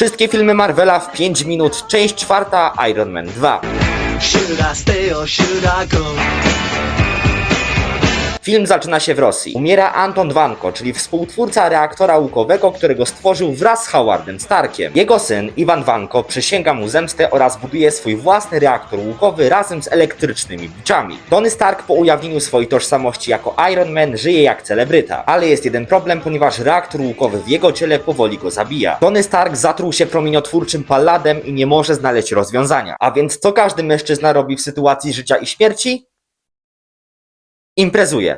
Wszystkie filmy Marvela w 5 minut, część czwarta Iron Man 2. Should I stay or should I go? Film zaczyna się w Rosji. Umiera Anton Dwanko, czyli współtwórca reaktora łukowego, którego stworzył wraz z Howardem Starkiem. Jego syn, Iwan Dwanko, przysięga mu zemstę oraz buduje swój własny reaktor łukowy razem z elektrycznymi biczami. Tony Stark po ujawnieniu swojej tożsamości jako Iron Man żyje jak celebryta. Ale jest jeden problem, ponieważ reaktor łukowy w jego ciele powoli go zabija. Tony Stark zatruł się promieniotwórczym palladem i nie może znaleźć rozwiązania. A więc co każdy mężczyzna robi w sytuacji życia i śmierci? Imprezuje.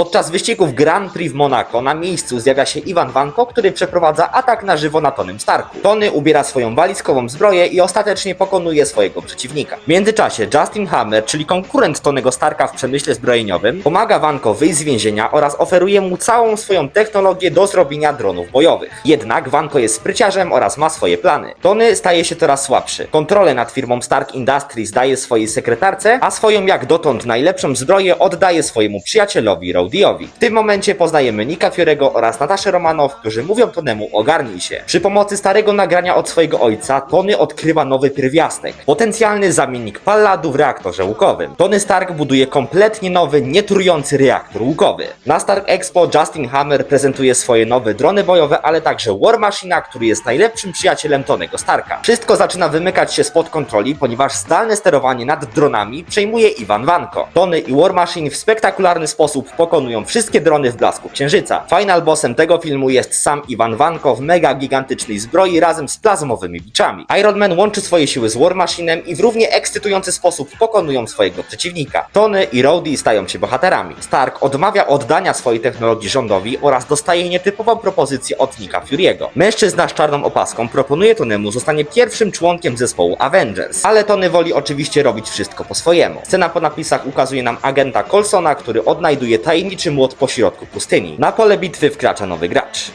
Podczas wyścigów Grand Prix w Monaco na miejscu zjawia się Iwan Vanko, który przeprowadza atak na żywo na Tonym Starku. Tony ubiera swoją walizkową zbroję i ostatecznie pokonuje swojego przeciwnika. W międzyczasie Justin Hammer, czyli konkurent Tonego Starka w przemyśle zbrojeniowym, pomaga Vanko wyjść z więzienia oraz oferuje mu całą swoją technologię do zrobienia dronów bojowych. Jednak Vanko jest spryciarzem oraz ma swoje plany. Tony staje się coraz słabszy. Kontrolę nad firmą Stark Industries daje swojej sekretarce, a swoją jak dotąd najlepszą zbroję oddaje swojemu przyjacielowi W tym momencie poznajemy Nika Fiorego oraz Nataszę Romanow, którzy mówią Tonemu ogarnij się. Przy pomocy starego nagrania od swojego ojca, Tony odkrywa nowy pierwiastek. Potencjalny zamiennik palladu w reaktorze łukowym. Tony Stark buduje kompletnie nowy, nietrujący reaktor łukowy. Na Stark Expo Justin Hammer prezentuje swoje nowe drony bojowe, ale także War Machina, który jest najlepszym przyjacielem Tonego Starka. Wszystko zaczyna wymykać się spod kontroli, ponieważ zdalne sterowanie nad dronami przejmuje Iwan Vanko. Tony i War Machine w spektakularny sposób pokonują wszystkie drony w blasku księżyca. Final bossem tego filmu jest sam Iwan Vanko w mega gigantycznej zbroi razem z plazmowymi biczami. Iron Man łączy swoje siły z War Machinem i w równie ekscytujący sposób pokonują swojego przeciwnika. Tony i Rhodey stają się bohaterami. Stark odmawia oddania swojej technologii rządowi oraz dostaje nietypową propozycję od Nika Fury'ego. Mężczyzna z czarną opaską proponuje Tonemu zostanie pierwszym członkiem zespołu Avengers, ale Tony woli oczywiście robić wszystko po swojemu. Scena po napisach ukazuje nam agenta Colsona, który odnajduje tajemniczy młot pośrodku pustyni. Na pole bitwy wkracza nowy gracz.